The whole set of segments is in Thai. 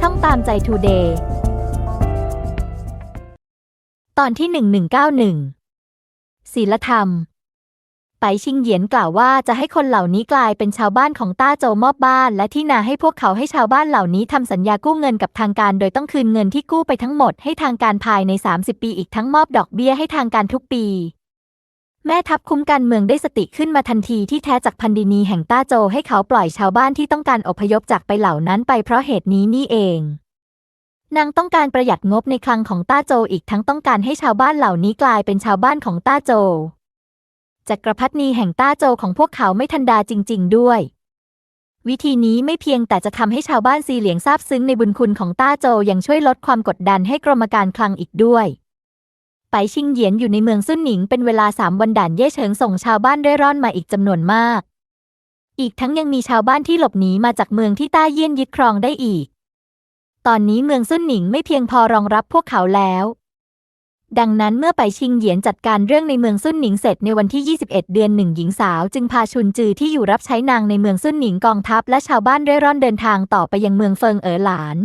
ช่องตามใจทูเดย์ตอนที่ 1191ศีลธรรม ไปชิงเหยียนกล่าวว่าจะให้คนเหล่านี้กลายเป็นชาวบ้านของต้าโจมอบบ้าน และที่นาให้พวกเขาให้ชาวบ้านเหล่านี้ทำสัญญากู้เงินกับทางการ โดยต้องคืนเงินที่กู้ไปทั้งหมดให้ทางการภายใน 30 ปีอีกทั้งมอบดอกเบี้ยให้ทางการทุกปี แม่ทัพคุ้มกันเมืองได้สติขึ้นมาทันทีที่แท้จากพันดินีแห่งต้าโจให้เขาปล่อยชาวบ้านที่ต้องการอพยพจากไปเหล่านั้นไปเพราะเหตุนี้นี่เอง นางต้องการประหยัดงบในคลังของต้าโจอีกทั้งต้องการให้ชาวบ้านเหล่านี้กลายเป็นชาวบ้านของต้าโจ จักรพรรดินีแห่งต้าโจของพวกเขาไม่ทันดาจริง ๆ ด้วย วิธีนี้ไม่เพียงแต่จะทำให้ชาวบ้านซีเหลียงซาบซึ้งในบุญคุณของต้าโจยังช่วยลดความกดดันให้กรมการคลังอีกด้วย ไปชิงเหยียนอยู่ในเมืองซุ่นหนิงเป็นเวลาสามวันด่านเย่เฉิงส่งชาวบ้านเร่ร่อนมาอีกจำนวนมาก อีกทั้งยังมีชาวบ้านที่หลบหนีมาจากเมืองที่ต้าเยี่ยนยึดครองได้อีก ตอนนี้เมืองซุ่นหนิงไม่เพียงพอรองรับพวกเขาแล้ว ดังนั้นเมื่อไปชิงเหยียนจัดการเรื่องในเมืองซุ่นหนิงเสร็จในวันที่ 21 เดือนหนึ่งหญิงสาวจึงพาชุนจือที่อยู่รับใช้นางในเมืองซุ่นหนิงกองทัพและชาวบ้านเร่ร่อนเดินทางต่อไปยังเมืองเฟิงเอ๋อหลาน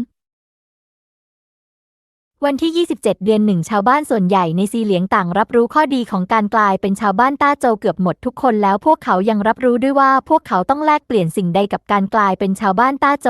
วันที่ 27 เดือนหนึ่งชาวบ้านส่วนใหญ่ในซีเหลียงต่างรับรู้ข้อดีของการกลายเป็นชาวบ้านต้าโจเกือบหมดทุกคนแล้วพวกเขายังรับรู้ด้วยว่าพวกเขาต้องแลกเปลี่ยนสิ่งใดกับการกลายเป็นชาวบ้านต้าโจ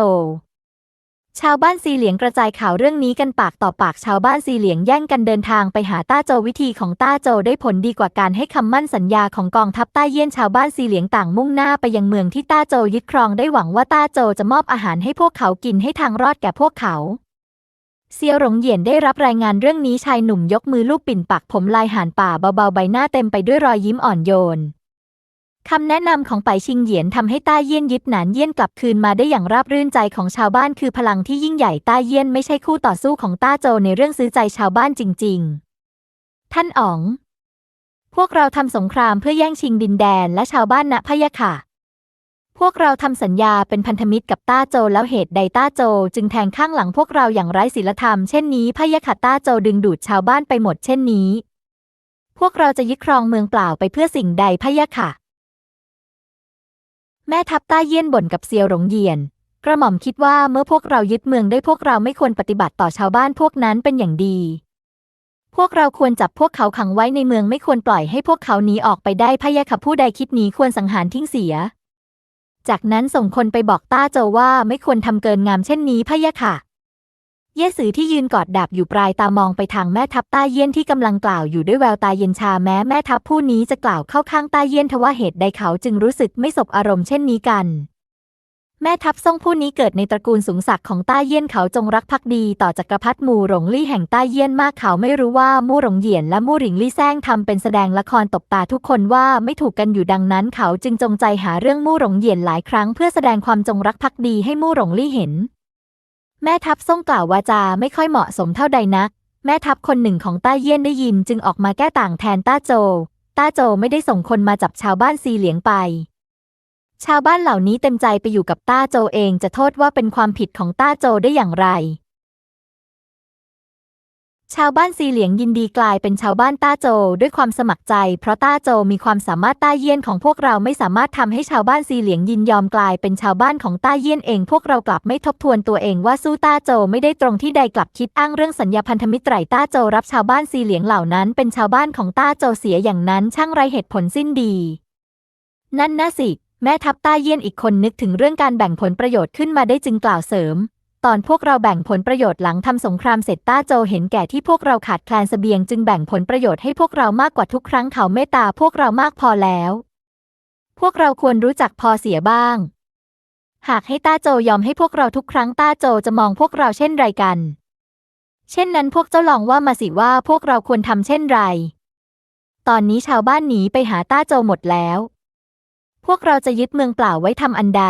ชาวบ้านซีเหลียงกระจายข่าวเรื่องนี้กันปากต่อปากชาวบ้านซีเหลียงแย่งกันเดินทางไปหาต้าโจวิธีของต้าโจได้ผลดีกว่าการให้คำมั่นสัญญาของกองทัพต้าเยี่ยนชาวบ้านซีเหลียงต่างมุ่งหน้าไปยังเมืองที่ต้าโจยึดครองได้หวังว่าต้าโจจะมอบอาหารให้พวกเขากินให้ทางรอดแก่พวกเขา เซียวหลงเหยียนได้รับรายงานเรื่องนี้ชายหนุ่มยกมือลูบปิ่นปักผมลายห่านป่าเบาๆใบหน้าเต็มไปด้วยรอยยิ้มอ่อนโยนคำแนะนำของไปชิงเหยียนทำให้ต้าเยี่ยนยึดหนานเยี่ยนกลับคืนมาได้อย่างราบรื่นใจของชาวบ้านคือพลังที่ยิ่งใหญ่ต้าเยี่ยนไม่ใช่คู่ต่อสู้ของต้าโจในเรื่องซื้อใจชาวบ้านจริง ๆ ท่านอ๋อง พวกเราทำสงครามเพื่อแย่งชิงดินแดนและชาวบ้านณพะยะค่ะ พวกเราทำสัญญาเป็นพันธมิตรกับต้าโจแล้วเหตุใดต้าโจ จึงแทงข้างหลังพวกเราอย่างไร้ศีลธรรมเช่นนี้พะยะค่ะต้าโจดึงดูดชาวบ้านไปหมดเช่นนี้ พวกเราจะยึดครองเมืองเปล่าไปเพื่อสิ่งใดพะยะค่ะ แม่ทัพต้าเยี่ยนบ่นกับเซียวหลงเยียน กระหม่อมคิดว่าเมื่อพวกเรายึดเมืองได้พวกเราไม่ควรปฏิบัติต่อชาวบ้านพวกนั้นเป็นอย่างดี พวกเราควรจับพวกเขาขังไว้ในเมืองไม่ควรปล่อยให้พวกเขาหนีออกไปได้พะยะค่ะผู้ใดคิดหนีควรสังหารทิ้งเสีย จากนั้นส่งคนไปบอกต้าโจว่าไม่ควรทำเกินงามเช่นนี้พะยะค่ะ เย่สือที่ยืนกอดดาบอยู่ปลายตามองไปทางแม่ทัพต้าเยี่ยนที่กำลังกล่าวอยู่ด้วยแววตาเย็นชาแม้แม่ทัพผู้นี้จะกล่าวเข้าข้างต้าเยี่ยนทว่าเหตุใดเขาจึงรู้สึกไม่สบอารมณ์เช่นนี้กัน แม่ทัพซ่งผู้นี้เกิดในตระกูลสูงศักดิ์ของต้าเยี่ยนเขาจงรักภักดีต่อจักรพรรดิมู่หลงลี่แห่งต้าเยี่ยนมากเขาไม่รู้ว่ามู่หลงเหยียนและมู่หลิงลี่แซงทำเป็นแสดงละครตบตาทุกคนว่าไม่ถูกกันอยู่ดังนั้น เขาจึงจงใจหาเรื่องมู่หลงเหยียนหลายครั้งเพื่อแสดงความจงรักภักดีให้มู่หลงลี่เห็น แม่ทัพซ่งกล่าววาจาไม่ค่อยเหมาะสมเท่าใดนัก แม่ทัพคนหนึ่งของต้าเยี่ยนได้ยินจึงออกมาแก้ต่างแทนต้าโจ ต้าโจไม่ได้ส่งคนมาจับชาวบ้านซีเหลียงไป ชาวบ้านเหล่านี้เต็มใจไปอยู่กับต้าโจเองจะโทษว่าเป็นความผิดของต้าโจได้อย่างไร ชาวบ้านซีเหลียงยินดีกลายเป็นชาวบ้านต้าโจด้วยความสมัครใจ เพราะต้าโจมีความสามารถต้าเยี่ยนของพวกเราไม่สามารถทำให้ชาวบ้านซีเหลียงยินยอมกลายเป็นชาวบ้านของต้าเยี่ยนเอง พวกเรากลับไม่ทบทวนตัวเองว่าสู้ต้าโจไม่ได้ตรงที่ใดกลับคิดอ้างเรื่องสัญญาพันธมิตรไตรต้าโจรับชาวบ้านซีเหลียงเหล่านั้น เป็นชาวบ้านของต้าโจเสียอย่างนั้นช่างไรเหตุผลสิ้นดี นั่นน่ะสิ แม่ทัพต้าเยี่ยนอีกคนนึกถึงเรื่องการแบ่งผลประโยชน์ขึ้นมาได้จึงกล่าวเสริม ตอนพวกเราแบ่งผลประโยชน์หลังทำสงครามเสร็จต้าโจเห็นแก่ที่พวกเราขาดแคลนเสบียงจึงแบ่งผลประโยชน์ให้พวกเรามากกว่าทุกครั้งเขาเมตตาพวกเรามากพอแล้ว พวกเราควรรู้จักพอเสียบ้าง หากให้ต้าโจยอมให้พวกเราทุกครั้งต้าโจจะมองพวกเราเช่นไรกัน เช่นนั้นพวกเจ้าลองว่ามาสิว่าพวกเราควรทำเช่นไร ตอนนี้ชาวบ้านหนีไปหาต้าโจหมดแล้ว พวกเราจะยึดเมืองเปล่าไว้ทำอันใด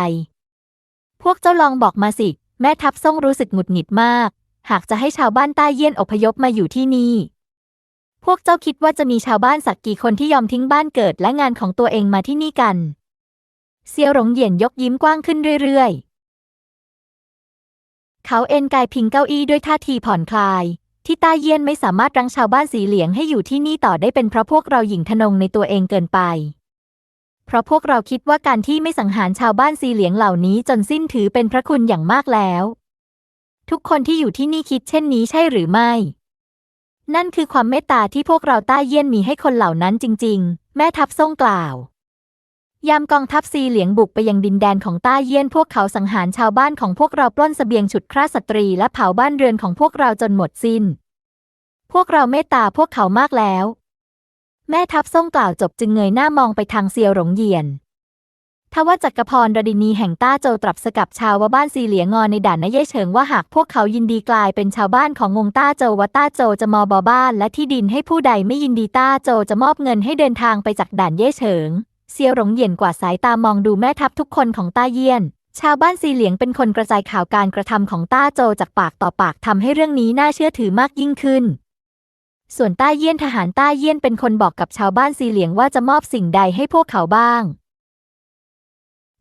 พวกเจ้าลองบอกมาสิ แม่ทัพซ่งรู้สึกหงุดหงิดมาก หากจะให้ชาวบ้านใต้เยี่ยนอพยพมาอยู่ที่นี่ พวกเจ้าคิดว่าจะมีชาวบ้านสักกี่คนที่ยอมทิ้งบ้านเกิดและงานของตัวเองมาที่นี่กัน เซียวหลงเหยียนยกยิ้มกว้างขึ้นเรื่อยๆ เขาเอนกายพิงเก้าอี้ด้วยท่าทีผ่อนคลายที่ต้าเยี่ยนไม่สามารถรั้งชาวบ้านสีเหลียงให้อยู่ที่นี่ต่อได้เป็นเพราะพวกเราหยิ่งทะนงในตัวเองเกินไป เพราะพวกเราคิดว่าการที่ไม่สังหารชาวบ้านสีเหลียงเหล่านี้จนสิ้นถือเป็นพระคุณอย่างมากแล้ว ทุกคนที่อยู่ที่นี่คิดเช่นนี้ใช่หรือไม่ นั่นคือความเมตตาที่พวกเราต้าเยี่ยนมีให้คนเหล่านั้นจริง ๆ แม่ทัพส่งกล่าวยามกองทัพซีเหลียงบุกไปยังดินแดนของต้าเยี่ยนพวกเขาสังหารชาวบ้านของพวกเราปล้นเสบียงฉุดฆ่าสตรีและเผาบ้านเรือนของพวกเราจนหมดสิ้น พวกเราเมตตาพวกเขามากแล้ว แม่ทัพส่งกล่าวจบจึงเงยหน้ามองไปทางเซียวหลงเยียนทว่าจักรพรรดินีแห่งต้าโจตรับสกับชาวว่าบ้านซีเหลียงอนในด่านนเย่เฉิงว่าหากพวกเขายินดีกลายเป็นชาวบ้านของงงต้าโจว่าต้าโจจะมอบอบ้านและที่ดินให้ผู้ใดไม่ยินดีต้าโจจะมอบเงินให้เดินทางไปจากด่านเย่เฉิง เซียวหลงเยียนกว่าดสายตามองดูแม่ทัพทุกคนของต้าเยี่ยน ชาวบ้านซีเหลียงเป็นคนกระจายข่าวการกระทำของต้าโจจากปากต่อปากทำให้เรื่องนี้น่าเชื่อถือมากยิ่งขึ้น ส่วนต้าเยี่ยนทหารต้าเยี่ยนเป็นคนบอกกับชาวบ้านซีเหลียงว่าจะมอบสิ่งใดให้พวกเขาบ้าง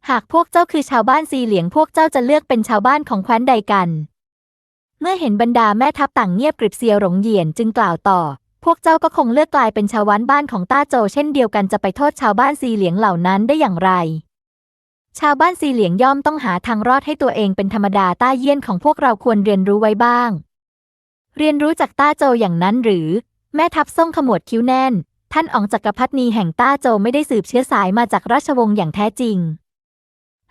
หากพวกเจ้าคือชาวบ้านซีเหลียงพวกเจ้าจะเลือกเป็นชาวบ้านของแคว้นใดกัน เมื่อเห็นบรรดาแม่ทัพต่างเงียบกริบเซียวหลงเหยียนจึงกล่าวต่อ พวกเจ้าก็คงเลือกกลายเป็นชาวบ้านบ้านของต้าโจเช่นเดียวกันจะไปโทษชาวบ้านซีเหลียงเหล่านั้นได้อย่างไร ชาวบ้านซีเหลียงย่อมต้องหาทางรอดให้ตัวเองเป็นธรรมดาต้าเยี่ยนของพวกเราควรเรียนรู้ไว้บ้าง เรียนรู้จากต้าโจอย่างนั้นหรือ แม่ทัพส่งขมวดคิ้วแน่น ท่านอองจักรพรรดินีแห่งต้าโจไม่ได้สืบเชื้อสายมาจากราชวงศ์อย่างแท้จริง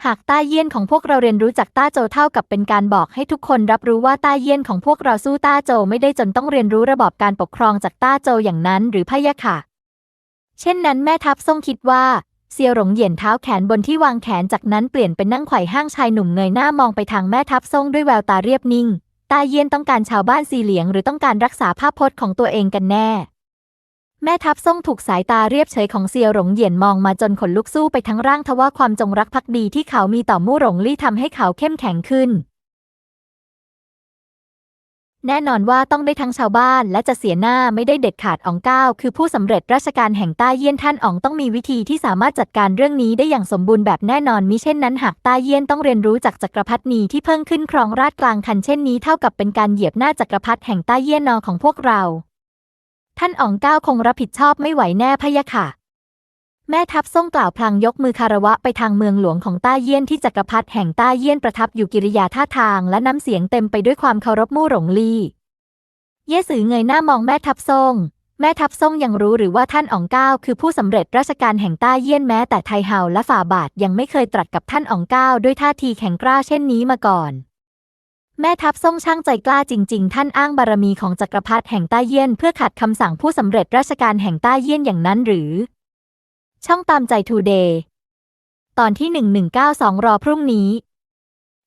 หากต้าเยี่ยนของพวกเราเรียนรู้จากต้าโจเท่ากับเป็นการบอกให้ทุกคนรับรู้ว่าต้าเยี่ยนของพวกเราสู้ต้าโจไม่ได้จนต้องเรียนรู้ระบอบการปกครองจากต้าโจอย่างนั้นหรือพะยะค่ะ เช่นนั้นแม่ทัพทรงคิดว่าเซียวหลงเหยียนเท้าแขนบนที่วางแขนจากนั้นเปลี่ยนเป็นนั่งไขว่ห้างชายหนุ่มเงยหน้ามองไปทางแม่ทัพทรงด้วยแววตาเรียบนิ่ง ตาเย็นต้องการชาวบ้านสีเหลียง หรือต้องการรักษาภาพพจน์ของตัวเองกันแน่ แม่ทัพส่งถูกสายตาเรียบเฉยของเซียวหลงเหยียนมองมาจนขนลุกสู้ไปทั้งร่างทว่าความจงรักภักดีที่เขามีต่อมู่หลงลี่ทำให้เขาเข้มแข็งขึ้น แน่นอนว่าต้องได้ทั้งชาวบ้านและจะเสียหน้าไม่ได้เด็ดขาดอองก้าวคือผู้สำเร็จราชการแห่งใต้เยี่ยนท่านอองต้องมีวิธีที่สามารถจัดการเรื่องนี้ได้อย่างสมบูรณ์แบบแน่นอนมิเช่นนั้นหากใต้เยี่ยนต้องเรียนรู้จากจักรพรรดินีที่เพิ่งขึ้นครองราชกลางคันเช่นนี้เท่ากับเป็นการเหยียบหน้าจักรพรรดิแห่งใต้เยี่ยนนอของพวกเรา ท่านอองก้าวคงรับผิดชอบไม่ไหวแน่พะยะค่ะ แม่ทัพส่งกล่าวพลางยกมือคารวะไปทางเมืองหลวงของต้าเยี่ยนที่จักรพรรดิแห่งต้าเยี่ยนประทับอยู่กิริยาท่าทางและน้ำเสียงเต็มไปด้วยความเคารพมู่หลงลี่ เย่สือเงยหน้ามองแม่ทัพส่งแม่ทัพส่งยังรู้หรือว่าท่านอ๋องก้าวคือผู้สำเร็จราชการแห่งต้าเยี่ยนแม้แต่ไทเฮาและฝ่าบาทยังไม่เคยตรัสกับท่านอ๋องก้าวด้วยท่าทีแข็งกร้าเช่นนี้มาก่อน แม่ทัพส่งช่างใจกล้าจริง ๆ ท่านอ้างบารมีของจักรพรรดิแห่งต้าเยี่ยนเพื่อขัดคำสั่งผู้สำเร็จราชการแห่งต้าเยี่ยนอย่างนั้นหรือ ช่องตามใจทูเดย์ตอนที่ 1192 รอพรุ่งนี้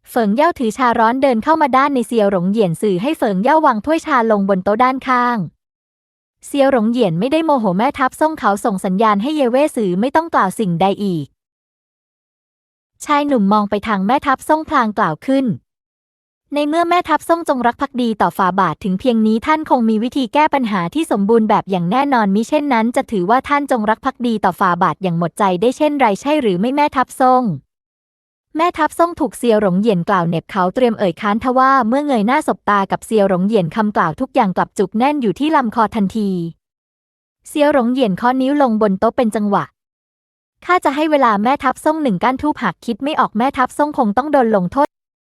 เฟิงเย่าถือชาร้อนเดินเข้ามาด้านในเซียวหลงเหยียนสื่อให้เฟิงเย่าวางถ้วยชาลงบนโต๊ะด้านข้าง เซียวหลงเหยียนไม่ได้โมโหแม่ทัพส่งเขาส่งสัญญาณให้เยเว่สื่อไม่ต้องกล่าวสิ่งใดอีก ชายหนุ่มมองไปทางแม่ทัพส่งพลางกล่าวขึ้น ในเมื่อแม่ทัพส่งจงรักภักดีต่อฝาบาทถึงเพียงนี้ท่านคงมีวิธีแก้ปัญหาที่สมบูรณ์แบบอย่างแน่นอนมิเช่นนั้น จะถือว่าท่านจงรักภักดีต่อฝาบาทอย่างหมดใจได้เช่นไรใช่หรือไม่แม่ทัพส่งแม่ทัพส่งถูกเซียวหลงเหยียนกล่าวเหน็บเขาเตรียมเอ่ยค้านทว่าเมื่อเงยหน้าสบตากับเซียวหลงเหยียนคำกล่าวทุกอย่างกลับจุกแน่นอยู่ที่ลำคอทันทีเซียวหลงเหยียนข้อนิ้วลงบนโต๊ะเป็นจังหวะข้าจะให้เวลาแม่ทัพส่งหนึ่งก้านทูบหากคิดไม่ออกแม่ทัพส่งคงต้องโดนลงโทษ